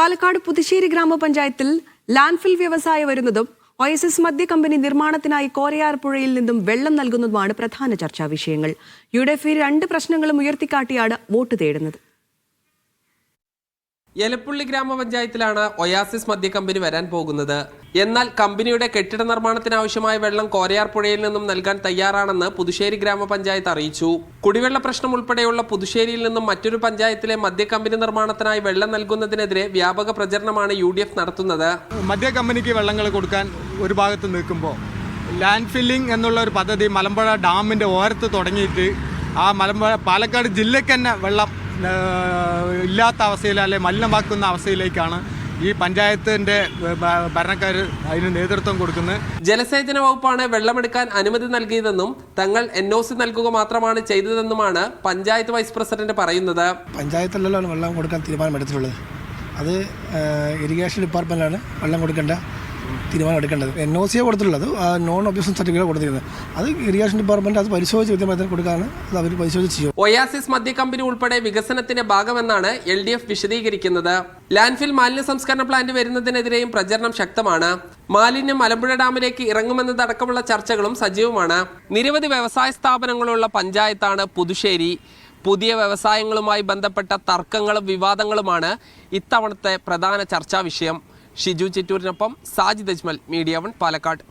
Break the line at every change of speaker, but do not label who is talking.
പാലക്കാട് പുതുശ്ശേരി ഗ്രാമപഞ്ചായത്തിൽ ലാൻഡ്ഫിൽ വ്യവസായം വരുന്നതും ഒ എസ് എസ് മദ്യ കമ്പനി നിർമ്മാണത്തിനായി കോരയാർ പുഴയിൽ നിന്നും വെള്ളം നൽകുന്നതുമാണ് പ്രധാന ചർച്ചാ വിഷയങ്ങൾ. യു ഡി എഫ് രണ്ട് പ്രശ്നങ്ങളും ഉയർത്തിക്കാട്ടിയാണ് വോട്ട് തേടുന്നത്.
എലപ്പുള്ളി ഗ്രാമപഞ്ചായത്തിലാണ് ഒയാസിസ് മദ്യ കമ്പനി വരാൻ പോകുന്നത്. എന്നാൽ കമ്പനിയുടെ കെട്ടിട നിർമ്മാണത്തിനാവശ്യമായ വെള്ളം കോരയാർ പുഴയിൽ നിന്നും നൽകാൻ തയ്യാറാണെന്ന് പുതുശ്ശേരി ഗ്രാമപഞ്ചായത്ത് അറിയിച്ചു. കുടിവെള്ള പ്രശ്നം ഉൾപ്പെടെയുള്ള പുതുശ്ശേരിയിൽ നിന്നും മറ്റൊരു പഞ്ചായത്തിലെ മദ്യ കമ്പനി നിർമ്മാണത്തിനായി വെള്ളം നൽകുന്നതിനെതിരെ വ്യാപക പ്രചരണമാണ് യു ഡി എഫ് നടത്തുന്നത്.
മദ്യ കമ്പനിക്ക് വെള്ളങ്ങൾ കൊടുക്കാൻ ഒരു ഭാഗത്ത് നിൽക്കുമ്പോൾ ലാൻഡ് ഫില്ലിംഗ് എന്നുള്ള ഒരു പദ്ധതി മലമ്പുഴ ഡാമിന്റെ ഓരത്ത് തുടങ്ങിയിട്ട് ആ മലമ്പുഴ പാലക്കാട് ജില്ലയ്ക്ക് തന്നെ വെള്ളം ഇല്ലാത്ത അവസ്ഥയിൽ അല്ലെ മലിനമാക്കുന്ന അവസ്ഥയിലേക്കാണ് ഈ പഞ്ചായത്തിന്റെ ഭരണക്കാർ അതിന് നേതൃത്വം കൊടുക്കുന്നത്.
ജലസേചന വകുപ്പാണ് വെള്ളമെടുക്കാൻ അനുമതി നൽകിയതെന്നും തങ്ങൾ എൻ ഒ സി നൽകുക മാത്രമാണ് ചെയ്തതെന്നുമാണ് പഞ്ചായത്ത് വൈസ് പ്രസിഡന്റ് പറയുന്നത്.
പഞ്ചായത്തിലല്ലോ വെള്ളം കൊടുക്കാൻ തീരുമാനമെടുത്തിട്ടുള്ളത്. അത് ഇറിഗേഷൻ ഡിപ്പാർട്ട്മെന്റാണ് വെള്ളം കൊടുക്കേണ്ട തീരുമാനം എടുക്കേണ്ടത് എൻ ഒ സിയെ കൊടുത്തിട്ടുള്ളത് നോൺ ഒബ്ജക്ഷൻ സർട്ടിഫിക്കറ്റ് കൊടുത്തിരുന്നത് അത് ഇറിഗേഷൻ ഡിപ്പാർട്ട്മെന്റ് അത് പരിശോധിച്ച് കൃത്യമായി കൊടുക്കാനാണ് അത് അവർ പരിശോധിച്ച് ചെയ്യും.
ഒയാസിസ് മദ്യ കമ്പനി ഉൾപ്പെടെ വികസനത്തിന്റെ ഭാഗമെന്നാണ് എൽ ഡി എഫ് വിശദീകരിക്കുന്നത്. ലാൻഡ്ഫിൽ മാലിന്യ സംസ്കരണ പ്ലാന്റ് വരുന്നതിനെതിരെയും പ്രചരണം ശക്തമാണ്. മാലിന്യം മലമ്പുഴ ഡാമിലേക്ക് ഇറങ്ങുമെന്നതടക്കമുള്ള ചർച്ചകളും സജീവമാണ്. നിരവധി വ്യവസായ സ്ഥാപനങ്ങളുള്ള പഞ്ചായത്താണ് പുതുശ്ശേരി. പുതിയ വ്യവസായങ്ങളുമായി ബന്ധപ്പെട്ട തർക്കങ്ങളും വിവാദങ്ങളുമാണ് ഇത്തവണത്തെ പ്രധാന ചർച്ചാ വിഷയം. ഷിജു ചിറ്റൂരിനൊപ്പം സാജിദ് അജ്മൽ മീഡിയ വൺ പാലക്കാട്.